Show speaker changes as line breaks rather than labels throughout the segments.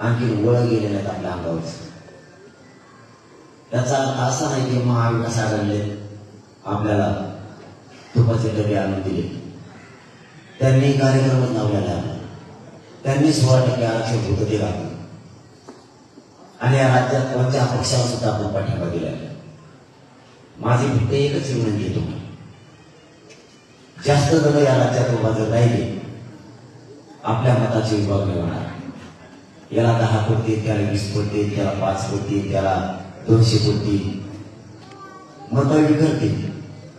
आणखी वळ गेलेले आहेत आपल्या अंगावरच त्याचा अर्थ असा नाही की महाविकास आघाडीने आपल्याला तुपाचे डबे आणून दिले. त्यांनी कार्यक्रमच लावलेला आहे. त्यांनी सोळा टक्के आरक्षण होतं ते आणि या राज्यात कोणत्या पक्षाला सुद्धा आपण पाठिंबा दिला आहे. माझी फक्त एकच विनंती आहे तुम्हाला. जास्त जण या राज्यात उभा जर राहिले आपल्या मताची विभागणी होणार. याला दहा कोटी त्याला वीस कोटी त्याला पाच कोटी त्याला दोनशे कोटी. मत करते.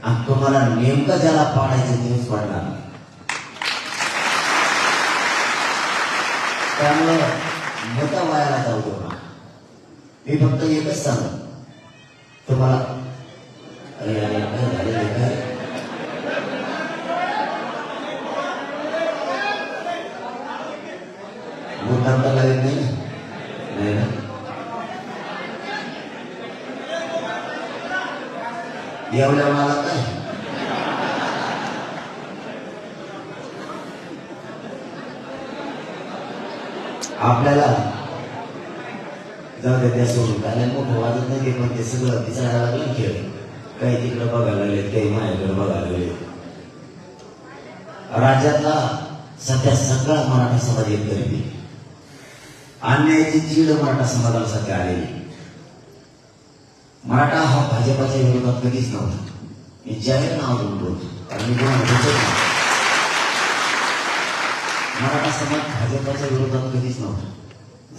आणि तुम्हाला नेमकं ज्याला पाडायचं तेच पडणार त्यामुळं मत वायाला जाऊ देऊ नका. मी फक्त एकच सांग तुम्हाला अरे अरे नाही नाही ना एवढ्या मला काय आपल्याला जाऊ दे त्या सोडून काय मोठं वाजत नाही ते पण ते सगळं दिसायला लागलं ना खेळ काही तिकडं बघायला लागलेत काही माझ्याकडे बघायला लागले राज्यातला सध्या सगळा मराठा समाज एक अन्यायाची चीड मराठा समाजाला सध्या आलेली. मराठा हा भाजपाच्या विरोधात कधीच नव्हता. मी जाहीर नाव बोलतो. कारण मराठा समाज भाजपाच्या विरोधात कधीच नव्हता.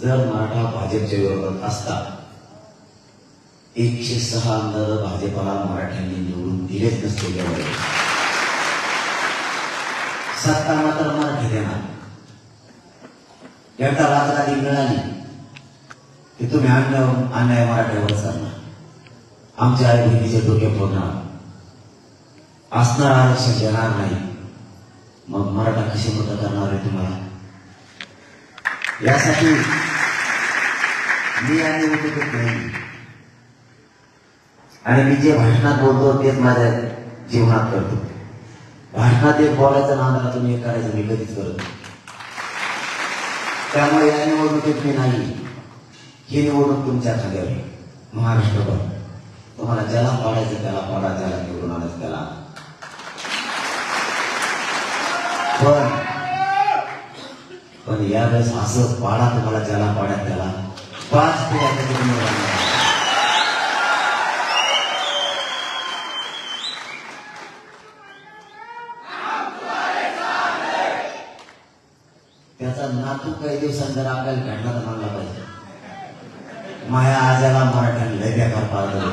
जर मराठा भाजपच्या विरोधात असता एकशे सहा अंदाज भाजपाला मराठ्यांनी निवडून दिलेच नसते सत्ता मात्र मराठी देणार. एकदा राजगादी मिळाली? की तुम्ही अन्य अन्याय मराठ्यावरच करणार आमच्या आई बहिणीचे डोके फोडणार. असणार आरक्षण देणार नाही. मग मराठा कशी मदत करणार आहे तुम्हाला? यासाठी मी आणि उठत नाही. आणि मी जे भाषणात बोलतो तेच माझ्या जीवनात करतो. भाषणात एक बोलायचं नांदाला तुम्ही करायचं मी कधीच करतो त्यामुळे या निवडणुकीत मी नाही. ही निवडणूक तुमच्या खात्यावर आहे. महाराष्ट्रभर. तुम्हाला ज्याला पाडायचं त्याला पाडा ज्याला निवडून आणायचं त्याला. पण पण यावेळेस असं पाडा तुम्हाला ज्याला पाडा त्याला. पाच पिढ्या त्याच्यात निवडून आणा. त्याचा नातू काही दिवसांत जर आपल्याला घडला तर मानला पाहिजे? माया आजाला मराठ्याने लय बेकार पाळलं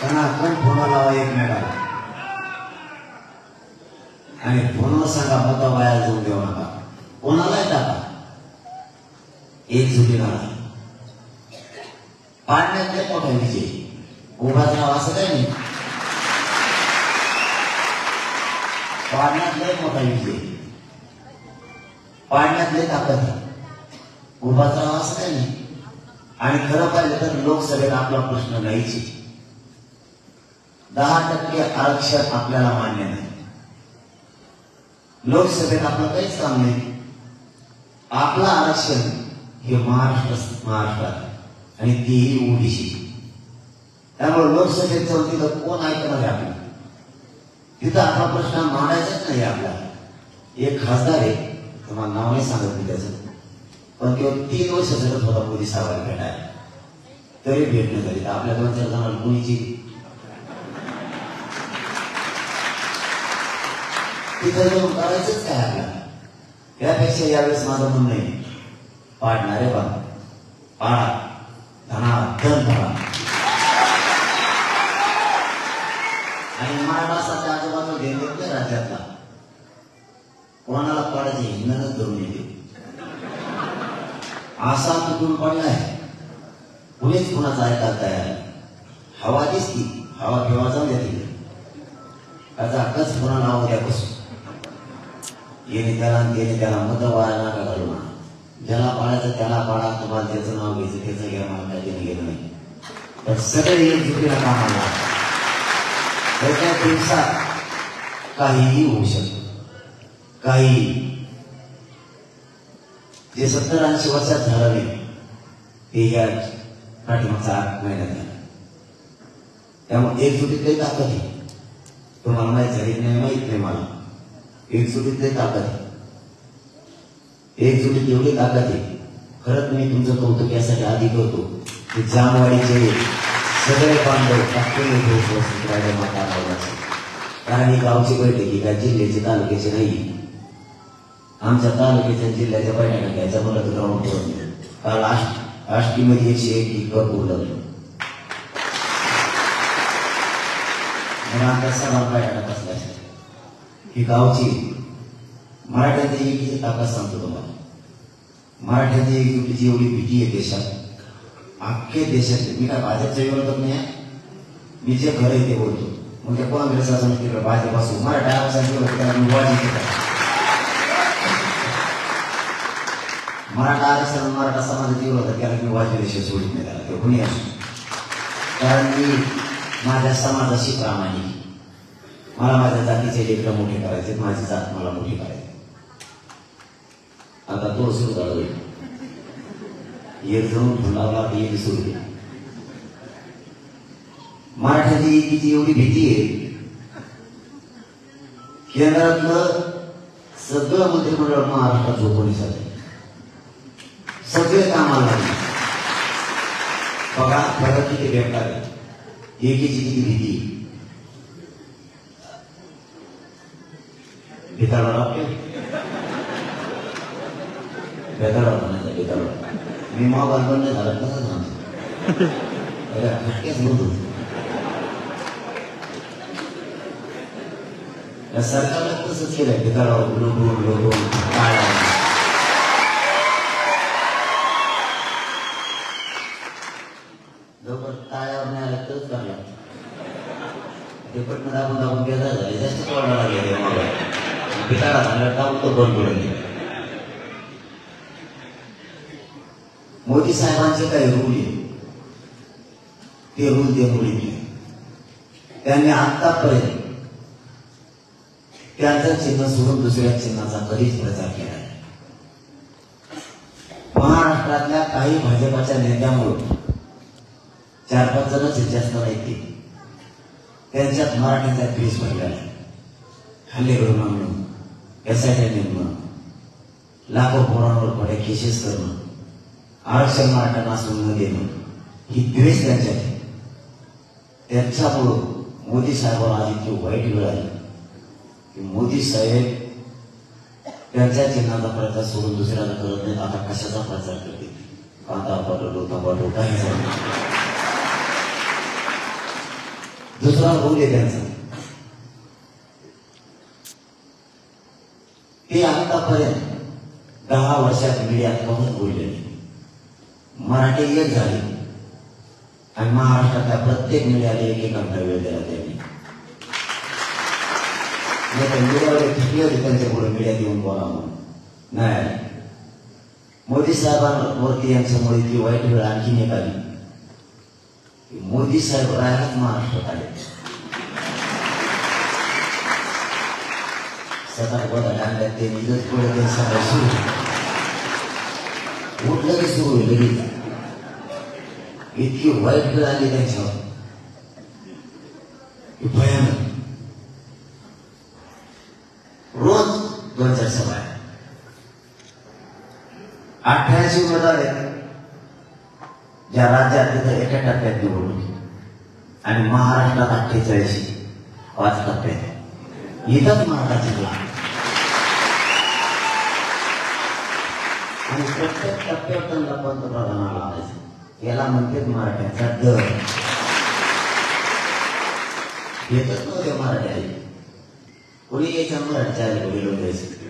त्यांना कोण फोन लावा एकमेकाला आणि फोनवर सांगा मत वाया जाऊन देऊ नका. कोणालाही टाका एक जुटी पाडण्यात पाडण्यातले मोठा विजय उभा राहा असं काही नाही. पाण्यात लय मोठा विजय पाडण्यात लय ताकद आहे. उभाचा राहा असं काही नाही. आणि खरं पाहिलं तर लोकसभेत आपला प्रश्न नाहीच दहा टक्के आरक्षण आपल्याला मान्य नाही. लोकसभेत आपलं काहीच काम नाही. आपलं आरक्षण हे महाराष्ट्र महाराष्ट्रात आणि तीही ओबीसी त्यामुळे लोकसभेत चौथीला कोण ऐकणार आहे आपल्याला तिथं हा प्रश्न मांडायचाच नाही आपला एक खासदार आहे तुम्हाला नाव नाही सांगत मी त्याचं. पण तो तीन वर्ष जगत होता मोदी साहेबांना भेटायला तरी भेटणं करीत आपल्या दोन चार जणांना मुलीची. तिथं जाऊन करायचंच काय आपल्याला? त्यापेक्षा यावेळेस माझं म्हणणं आहे पाडणारे बा पाडा धना धन धरा आणि आजोबांना घेऊन येत नाही राज्यातला. कोणाला पाडायचे हिंगणच धरून येते. असा तुटून पडलाय कुणीच कुणाचा ऐकायला तयार हवा दिसती हवा केव्हा जाऊन देते त्याचा हक्कच पुन्हा नाव द्यापासून येणे त्याला आणि त्याला मत वाया नका घालू ना ज्याला पाडायचं त्याला पाडा. तुम्हाला त्याचं नाव घ्यायचं त्याचं घ्या. मला काही देणं घेणं नाही. तर सगळे एकजुटीला कामाला त्याच्या दिवसात काहीही होऊ शकत. काही जे सत्तर ऐंशी वर्षात झालं नाही ते या पाठीमागचा आठ महिन्यात झाला. त्यामुळे एकजुटीत काही ताकद आहे. तुम्हाला माहीत झाली नाही माहीत नाही मला. एकजुटीत काही ताकद आहे. एकजुटीत एवढी ताकद आहे. खरंच मी तुमचं कौतुक यासाठी आधी करतो की जामवाडीचे सगळे बांधव टाकलेले लोक उपस्थित राजा माता रावणाचे कारण ही गावची बैठक ही काय जिल्ह्याची तालुक्याची नाही. आमच्या तालुक्याच्या जिल्ह्याच्या बैठका घ्यायचा मला तर ग्राउंड पडत काल आष्ट आष्टीमध्ये एकशे एक इकर उरलं म्हणून आता सभा बैठक असल्या ही गावची मराठ्यांची एकीची ताकद सांगतो तुम्हाला. मराठ्यांची एकजुटीची एवढी भीती आहे देशात. अख्ख्या देशात मी काय भाजपच्या विरोधात नाही आहे. मी जे खरं आहे ते बोलतो. मग त्या काँग्रेस असं तिकडे भाजप असो मराठा त्याला मी मराठा आरक्षण मराठा समाजात विरोधात त्याला मी वाजी सोडित नाही त्याला ते कुणी असो. कारण मी माझ्या समाजाशी प्रामाणिक आहे. मला माझ्या जातीचे लेकरं मोठे करायचे माझी जात मला मोठी करायची. आता तो सुरू झाला होईल एक जणून दिसून की एक मराठ्याची एकीची एवढी भीती आहे? केंद्रातलं सगळं मंत्रिमंडळ महाराष्ट्रात झोपवणी आहे सगळे कामाला बघा फरक किती बेकार आहे. एकीची किती भीती आहे. भिताडा लागते बेताडा म्हणायचा बेताडा विमा मोबाईल बंद झाला कसं सांगतो या सरकारनं तसंच केलंय भिताडावर लोटून लोटून काळा. लवकर टाळ्यावर नाही आलं तरच करला ते पण दाबून दाबून बेजार झाले. जास्त तोडा लागले मोबाईल भिताडा झाला दाबून तो बंद पडून गेला मोदी साहेबांचे काही रूल आहे? ते रूल ते मुली त्यांनी आतापर्यंत त्यांचं चिन्ह सोडून दुसऱ्या चिन्हाचा कधीच प्रचार केला महाराष्ट्रातल्या काही भाजपाच्या नेत्यामुळे चार पाच जणच जास्त नाही त्यांच्यात मराठीचा द्वेष भरलेला आहे हल्लेकरू म्हणून एस आय नेमणं लाखो पोरांवर खोट्या केसेस करणं आरक्षण मराठ्यांना सोडून देणं ही द्वेष त्यांच्यात आहे. त्यांच्यामुळं मोदी साहेबांना इतकी वाईट वेळ आली. की मोदी साहेब त्यांच्या चिन्हाचा प्रचार सोडून दुसऱ्याला करत नाहीत. आता कशाचा प्रचार करते कांदा पाठवलो टमाटो काही झालं दुसरा रोल आहे त्यांचा. ते आतापर्यंत दहा वर्षात मीडियात कमत बोलले नाही. मराठी एक झाली. आणि महाराष्ट्रातल्या प्रत्येक मीडियाला एक एक घंटा वेळ दिला त्यांनी मीडियावर थकले होती त्यांच्या पुढे मीडिया देऊन बोला म्हणून. नाही मोदी साहेबांवरती यांच्यामुळे इतकी वाईट वेळ आणखी एक आली. मोदी साहेब राहायलाच महाराष्ट्रात आले. सतत बोला त्यांनी ते पुढे ते सगळं सुरू उठलं की सुरू होईल लगेच इतकी वाईट वेळ आली त्यांच्यावर. भयानक. रोज दोन चार सभा आहेत. अठ्ठ्याऐंशी उमेदवार आहेत. ज्या राज्यात तिथं एका टप्प्यात निवडणूक आणि महाराष्ट्रात अठ्ठेचाळीस पाच टप्प्यात इथंच महाराष्ट्राची निवडणूक. आणि प्रत्येक टप्प्यावर त्यांना पंतप्रधानाला आणायचं याला म्हणतात मराठ्यांचा दर. येतच नव्हते मराठ्या कोणी यायच्या मराठीच्या आईला गेलो द्यायचं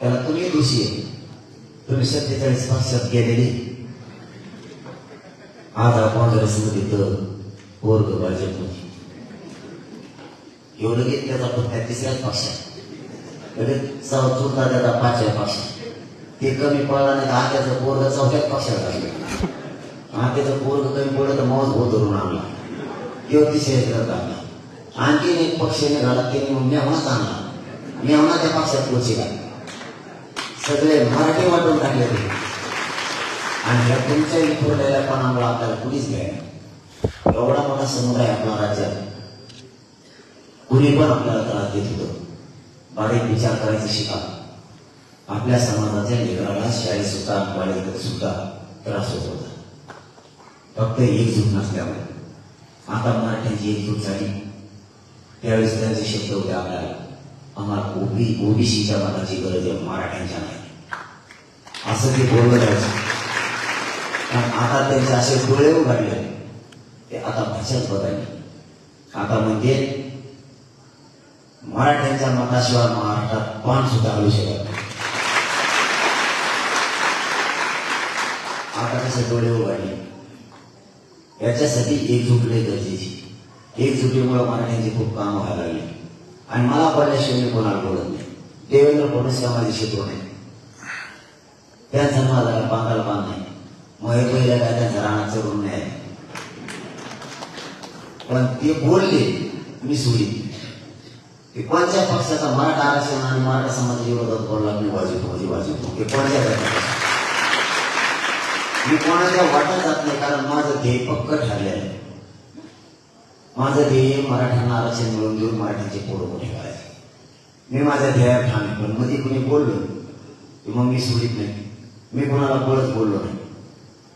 त्याला तुम्ही दोषी आहे तुम्ही सत्तेचाळीस पक्षात गेलेली? आज काँग्रेसमध्ये तर वर्ग भाजपमध्ये. एवढं घेत त्याचा पण त्या तिसऱ्याच पक्षात. लगेच चौथा त्याचा पाचव्या पक्षात ते कमी पडला नाही तर आत्याचं पोरग चौथ्याच पक्षात असलं आत्याचं पोरग कमी पडलं तर मौज भाऊ धरून आणला. किंवा तिसऱ्या करत आणला आणखीन एक पक्ष निघाला त्यांनी मग मेवणाच आणला. मेवणा त्या पक्षात पोचला सगळे मराठी वाटून टाकले ते. आणि या तुमच्या विखुरलेल्या पणामुळे आपल्याला कुणीच घ्यायला. एवढा मोठा समुदाय आपल्या आपला राज्यात. कुणी पण आपल्याला त्रास देत होतो. बारीक विचार करायचं शिका. आपल्या समाजाच्या लेकराला शाळेत सुद्धा कॉलेजमध्ये सुद्धा त्रास होत होता. फक्त एकजूट नसल्यामुळे. आता मराठ्यांची एकजूट झाली. त्यावेळेस त्यांचे शब्द होते आपल्याला. आम्हाला ओबी ओबीसीच्या मताची गरज आहे मराठ्यांच्या नाही. असं ते बोललं जायचं. पण आता त्यांचे असे डोळे उघडले. ते आता भाषाच बदलली. आता म्हणजे मराठ्यांच्या मताशिवाय महाराष्ट्रात पान सुद्धा घालू शकत नाही. आता कसे डोळे उघडले. याच्यासाठी एकजूट लय गरजेची. एकजुटीमुळे मराठ्यांची खूप काम व्हायला लागली. आणि मला पडल्याशिवाय कोणाला बोलत नाही. देवेंद्र फडणवीस का माझे शत्रू नाही त्यांचा माझा बांधाला बांध नाही. मग पहिल्या काय त्यांचा राणाचं चढून नाही पण ते बोलले मी सोडी ते कोणत्या पक्षाचा मराठा आरक्षण आणि मराठा समाजाच्या विरोधात बोलला मी वाजवतो म्हणजे वाजवतो ते कोणत्या मी कोणाच्या वाटत जात नाही कारण माझं ध्येय पक्क ठरलेलं आहे. माझं ध्येय मराठ्यांना आरक्षण मिळवून देऊन मराठीचे पोरं मोठे करायचे. मी माझ्या ध्येयात ठाणे आहे. पण मध्ये कुणी बोललो की मग मी सोडित नाही. मी कोणाला बोलत बोललो नाही.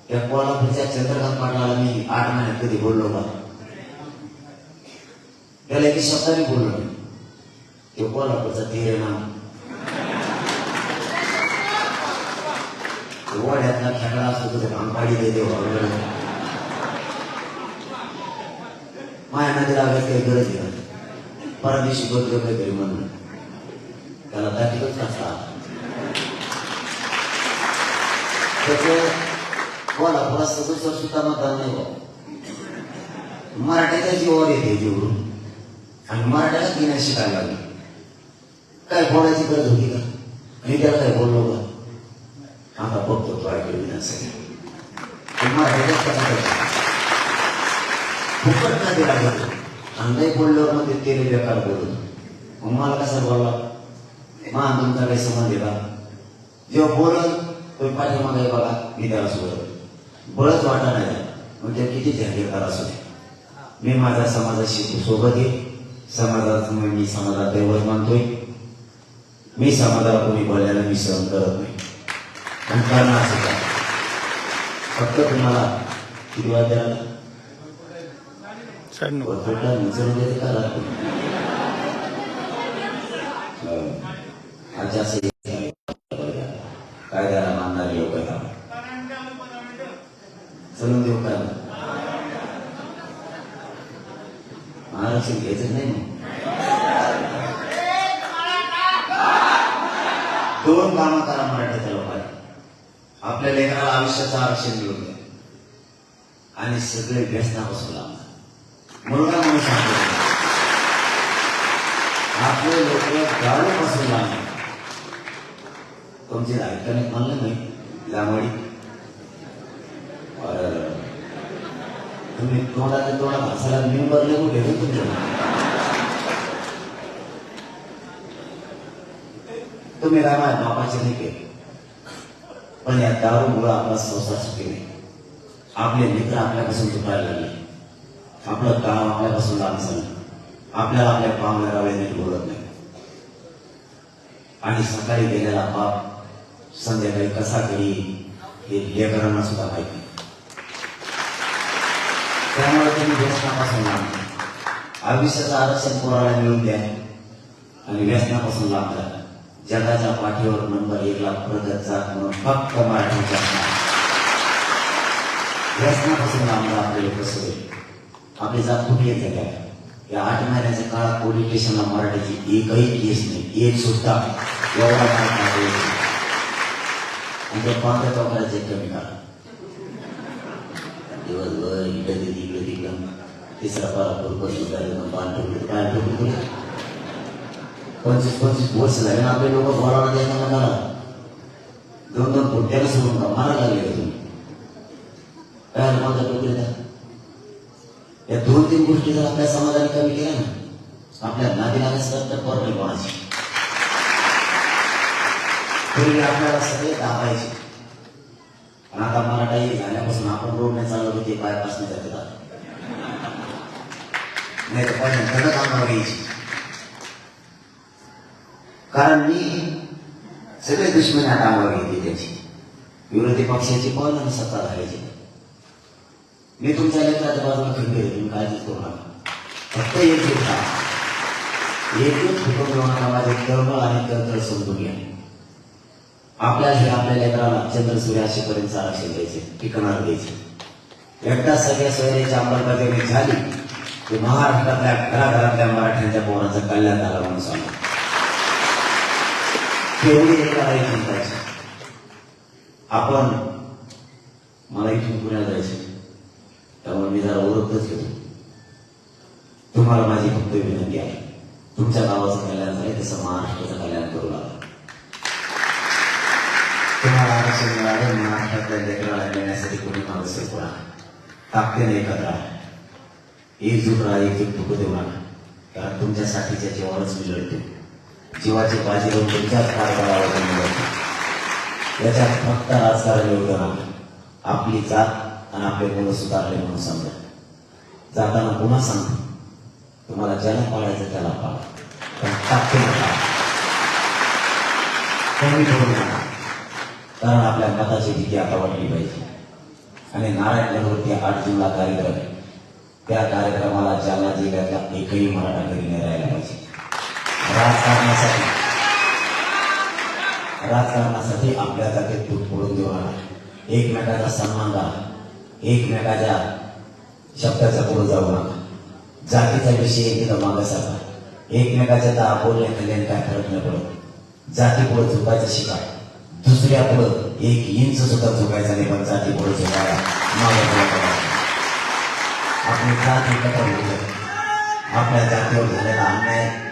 त्या कोल्हापूरच्या चंद्रकांत पाटलाला मी आठ महिन्यात कधी बोललो का? त्याला एकी शब्दाने बोललो नाही ते कोल्हापूरचा धीर आहे ना वड्यातला खेकडा असतो तो अंगाडी देते वगैरे माया नदी लागायची काही गरज नाही परदेशी बदल काहीतरी म्हणून त्याला दाखवच कसा त्याचं कोल्हापुरात सदस्य सुद्धा मतदान नाही बा मराठ्याच्या जीवावर येते जेवढून आणि मराठ्याला घेण्यास शिकायला लागली बोलायची गरज होती का? मी त्याला काय बोललो का? आता बघतो तो ऐकलं विधानसभा फुकट दिला आणि नाही बोलल्यावर मग ते तेरे बेकार बोलत मग मला कसा बोलला? मा तुमचा काही संबंध दिला जेव्हा बोलत तो पाठीमागे बघा मी त्याला सोडत बळच वाटा नाही. मग ते किती जाहीरदार असू दे. मी माझ्या समाजाशी सोबत आहे. समाजात मी समाजात दैवत मानतोय. मी समाजाला कोणी बोलायला मी सहन करत नाही. आणि करणार सुद्धा फक्त तुम्हाला किती द्यायला
शहाण्णव.
वरतोटा विचारून देते का आज असे कायद्याला मानणारे लोक चलून देऊ का? आरक्षण घ्यायचं नाही मग दोन कामं करा मराठ्याच्या लोकांनी. आपल्या लेकराला आयुष्याचं आरक्षण मिळून द्या. आणि सगळे व्यसना बसू लागणार म्हणून सांगतो. आपले लोक दारू बसू लागणार तुमचे ऐकताना म्हणलं नाही लांबडी. तुम्ही तोंडात तोंडा हसायला मी भरले कुठे? तुमच्या तुम्ही काय माझ्या बापाचे नाही केले. पण या दारूमुळं आपला संसार सुखी नाही. आपले मित्र आपल्यापासून चुकायला लागले. आपलं काम आपल्यापासून लांब झालं. आपल्याला आपल्या पाहुण्याला गावे नीट बोलत नाही. आणि सकाळी गेलेला बाप संध्याकाळी कसा घरी हे लेकरांना सुद्धा माहिती त्यामुळे तुम्ही व्यसनापासून लांब आयुष्याचं आरक्षण पोराला मिळून द्या आणि व्यसनापासून लांब जगाच्या पाठीवर नंबर एकला प्रगत जात म्हणून फक्त मराठीच्या व्यसनापासून आम्हाला राहा आपले लोक आपली जात कुठली येते काय या आठ महिन्याच्या काळात पोलीस स्टेशनला मराठीची एकही केस नाही. एक सुद्धा. एवढा आणि त्या पांढऱ्या चौकाला चेक कमी करा दिवसभर इकडे तिकडे तिकडं. तिसरा पारा पूर्व सुधारे पान ठेवले काय ठेवलं पंचवीस पंचवीस वर्ष झाले ना आपले लोक बोलावला द्यायला म्हणाला दोन दोन पोट्याला सोडून का मारा लागले तुम्ही? काय माझा टोकरी या दोन तीन गोष्टी जर आपल्या समाजाने कमी केल्या ना आपल्या नादी लागायचं तर पोर कोणाची पूर्वी आपल्याला सगळे दाबायचे. पण आता मराठाई झाल्यापासून आपण रोड नाही चाललो होते नाही जाते नाही तर पहिल्यांदा धडक अंगावर घ्यायची कारण मी सगळे दुश्मन आता अंगावर घेतली त्याची. विरोधी पक्षाची पण आणि सत्ता धरायची. मी तुमच्या लेकराच्या बाजूला फिरले तुम्ही काळजीच करू नका. फक्त एक होता एकच कुटुंब नका माझे तळमळ आणि तळतळ समजून घ्या. आपल्या हे आपल्या लेकराला चंद्र सूर्य असेपर्यंत आरक्षण द्यायचे टिकणार द्यायचे. एकदा सगळ्या सोयऱ्याची अंमलबजावणी झाली की महाराष्ट्रातल्या घराघरातल्या मराठ्यांच्या पोरांचं कल्याण झालं म्हणून सांगतो. तेवढी एका चिंताची आपण मला इथून पुण्याला जायचं त्यामुळे मी जरा ओळखतच घेतो तुम्हाला माझी फक्त विनंती आहे. तुमच्या गावाचं कल्याण झालं तसं महाराष्ट्राचं कल्याण करू लागलं तुम्हाला आरक्षण मिळालं महाराष्ट्रातल्या लेकराला देण्यासाठी कोणी माणूस कोणा ताकदीने एकत्र. एकजूट राहा एकजूट दुःख देऊ नका. कारण तुमच्यासाठीच्या जेवणच मी लढतो. जीवाची बाजी घेऊन तुमच्याच कारभारावर मी याच्यात फक्त राजकारण एवढं आपली जात आणि आपले मुलं सुधारले म्हणून समजा. जाताना पुन्हा सांगतो तुम्हाला ज्याला पाळायचं त्याला पाळा. पण टाकते नका. कमी ठेवू नका. कारण आपल्या मताची भीती आता वाटली पाहिजे. आणि नारायणगडवरती आठ जूनला कार्यक्रम आहे. त्या कार्यक्रमाला जालना जिल्ह्यातला एकही मराठा घरी नाही राहायला पाहिजे. राजकारणासाठी राजकारणासाठी आपल्या जागेत दूध पडून देऊ नका. एकमेकाचा सन्मान करा. एकमेकाच्या शब्दाचा पुढे जाऊ नका. जातीचा विषय तिथं मागासारखा एकमेकाच्या दहा बोलणे खाल्ल्याने काय फरक नाही पडत. जाती पुढे झुकायचं शिका. दुसऱ्या पुढं एक इंच सुद्धा झुकायचा नाही पण जाती पुढे झुकायला मागे आपली जात एकत्र आपल्या जातीवर झालेला अन्याय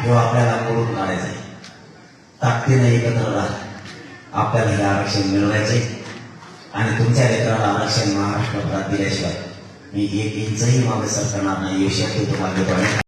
हे आपल्याला करून काढायचा आहे ताकदीने एकत्र राहा. आपल्याला हे आरक्षण मिळवायचे आणि तुमच्या लेकराला आरक्षण महाराष्ट्रभरात दिल्याशिवाय मी एक इंचही मागे सरकणार नाही हे शब्द तुम्हाला